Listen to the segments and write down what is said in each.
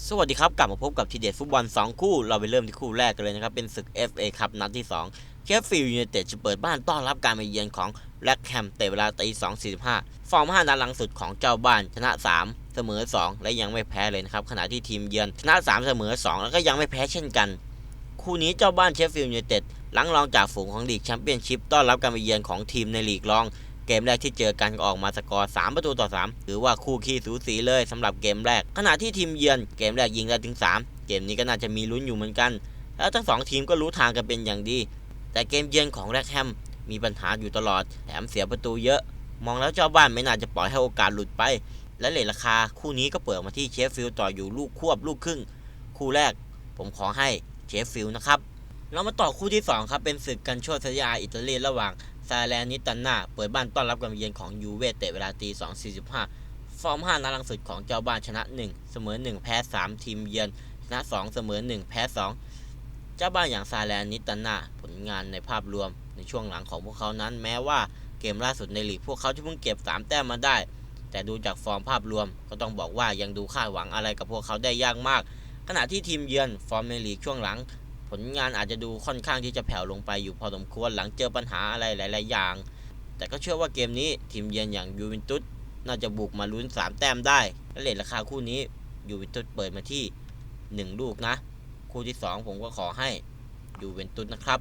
สวัสดีครับ กลับมาพบกับทีเด็ดฟุตบอล 2 คู่ เราไปเริ่มที่คู่แรกกันเลยนะครับ เป็นศึก FA ครับนัดที่2เคฟฟิลด์ยูไนเต็ดจะเปิดบ้านต้อนรับการมาเยือนของแบล็กแฮมเตะเวลาตี2.45 ฟอร์ม5นัดหลังสุดของเจ้าบ้านชนะ 3 เสมอ 2 และยังไม่แพ้เลยนะครับ ขณะที่ทีมเยือนชนะ 3 เสมอ 2 แล้วก็ยังไม่แพ้เช่นกัน คู่นี้เจ้าบ้านเชฟฟิลด์ยูไนเต็ดหลังรองจากฝูงของลีกแชมเปี้ยนชิพต้อนรับการมาเยือนของทีมในลีกรอง เกมแรกที่เจอกันก็ออกมาสกอร์ 3 ประตูต่อ 3 ถือว่าคู่ขี้สูสีเลยสำหรับเกมแรก ขณะที่ทีมเยือนเกมแรกยิงได้ถึง 3 เกมนี้ก็น่าจะมีลุ้นอยู่เหมือนกัน แล้วทั้งสองทีมก็รู้ทางกันเป็นอย่างดี แต่เกมเยือนของแรกแฮมมีปัญหาอยู่ตลอด แถมเสียประตูเยอะ มองแล้วเจ้าบ้านไม่น่าจะปล่อยให้โอกาสหลุดไป และเลทราคาคู่นี้ก็เปิดมาที่เชฟฟิลด์ต่ออยู่ลูกควบลูกครึ่ง คู่แรก ผมขอให้เชฟฟิลด์นะครับเรามาต่อคู่ที่ 2 ครับ เป็นศึกกันโชคสยาอิตาลีระหว่าง ซาแลนิตันนาเปิดบ้านต้อนรับการเยือนของยูเวเตะเวลาตี2.45 ฟอร์ม 5นัดหลังสุดของเจ้าบ้านชนะ 1 เสมอ 1 แพ้ 3 ทีมเยือน ชนะ 2 เสมอ 1 แพ้ 2 เจ้าบ้านอย่างซาแลนิตันนาผลงานในภาพรวมในช่วงหลังของพวกเขานั้นแม้ว่าเกมล่าสุดในลีกพวกเขาที่เพิ่งเก็บ 3 แต้มมาได้ แต่ดูจากฟอร์มภาพรวมก็ต้องบอกว่ายังดูคาดหวังอะไรกับพวกเขาได้ยากมาก ขณะที่ทีมเยือนฟอร์มในลีกช่วงหลัง ผลงานอาจจะดูค่อนข้างที่จะแผ่วลงไปอยู่พอสมควรหลังเจอปัญหาอะไรหลาย ๆ อย่าง แต่ก็เชื่อว่าเกมนี้ทีมเยือนอย่างยูเวนตุสน่าจะบุกมาลุ้น 3 แต้มได้ และเลทราคาคู่นี้ยูเวนตุสเปิดมาที่ 1 ลูกนะ คู่ที่ 2 ผมก็ขอให้ยูเวนตุสนะครับ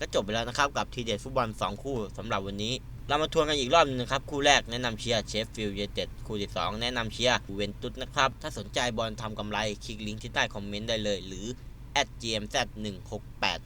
ก็จบไปแล้วนะครับกับทีเด็ดฟุตบอล 2 คู่สำหรับวันนี้ เรามาทวนกันอีกรอบหนึงครับ คู่แรกแนะนำเชียร์เชฟฟิลด์ยูไนเต็ดคู่ที่ 2 แนะนำเชียร์ยูเวนตุสนะครับ ถ้าสนใจบอลทำกำไรคลิกลิงก์ที่ใต้คอมเมนต์ได้เลย หรือ at @gmz168